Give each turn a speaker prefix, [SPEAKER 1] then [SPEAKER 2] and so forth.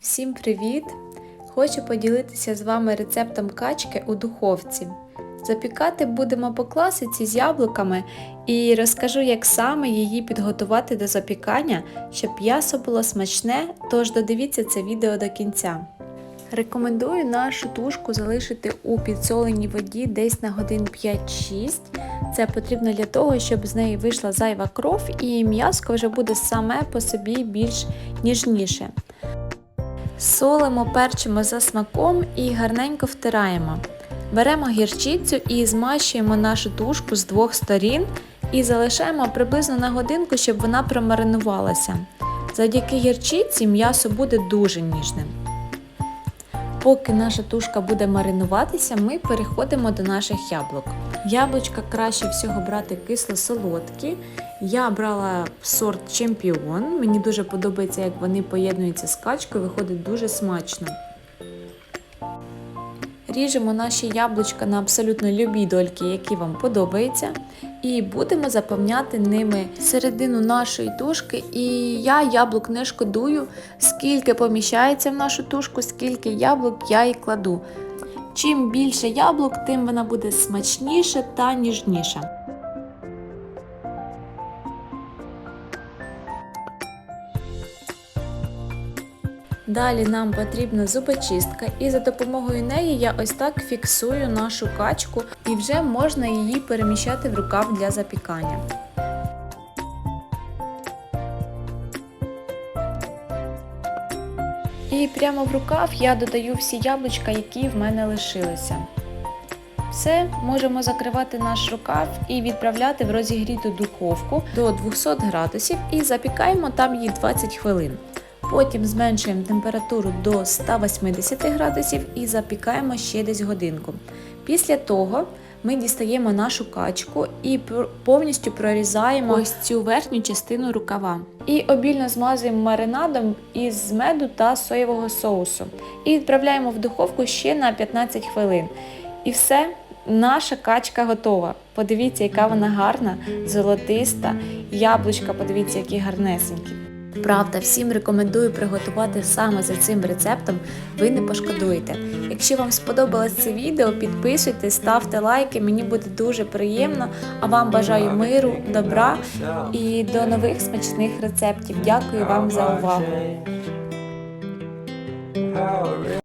[SPEAKER 1] Всім привіт! Хочу поділитися з вами рецептом качки у духовці. Запікати будемо по класиці з яблуками і розкажу, як саме її підготувати до запікання, щоб м'ясо було смачне, тож додивіться це відео до кінця. Рекомендую нашу тушку залишити у підсоленій воді десь на годин 5-6. Це потрібно для того, щоб з неї вийшла зайва кров і м'яско вже буде саме по собі більш ніжніше. Солимо, перчимо за смаком і гарненько втираємо. Беремо гірчицю і змащуємо нашу тушку з двох сторін і залишаємо приблизно на годинку, щоб вона промаринувалася. Завдяки гірчиці м'ясо буде дуже ніжним. Поки наша тушка буде маринуватися, ми переходимо до наших яблук. Яблучка краще всього брати кисло-солодкі. Я брала сорт Чемпіон. Мені дуже подобається, як вони поєднуються з качкою, виходить дуже смачно. Ріжемо наші яблучка на абсолютно любі дольки, які вам подобаються, і будемо заповняти ними середину нашої тушки. І я яблук не шкодую, скільки поміщається в нашу тушку, скільки яблук я і кладу. Чим більше яблук, тим вона буде смачніша та ніжніша. Далі нам потрібна зубочистка, і за допомогою неї я ось так фіксую нашу качку і вже можна її переміщати в рукав для запікання. І прямо в рукав я додаю всі яблучка, які в мене лишилися. Все, можемо закривати наш рукав і відправляти в розігріту духовку до 200 градусів і запікаємо там її 20 хвилин. Потім зменшуємо температуру до 180 градусів і запікаємо ще десь годинку. Після того ми дістаємо нашу качку і повністю прорізаємо ось цю верхню частину рукава. І обільно змазуємо маринадом із меду та соєвого соусу. І відправляємо в духовку ще на 15 хвилин. І все, наша качка готова. Подивіться, яка вона гарна, золотиста. Яблучка, подивіться, які гарнесенькі. Правда, всім рекомендую приготувати саме за цим рецептом, ви не пошкодуєте. Якщо вам сподобалось це відео, підписуйтесь, ставте лайки, мені буде дуже приємно. А вам бажаю миру, добра і до нових смачних рецептів. Дякую вам за увагу.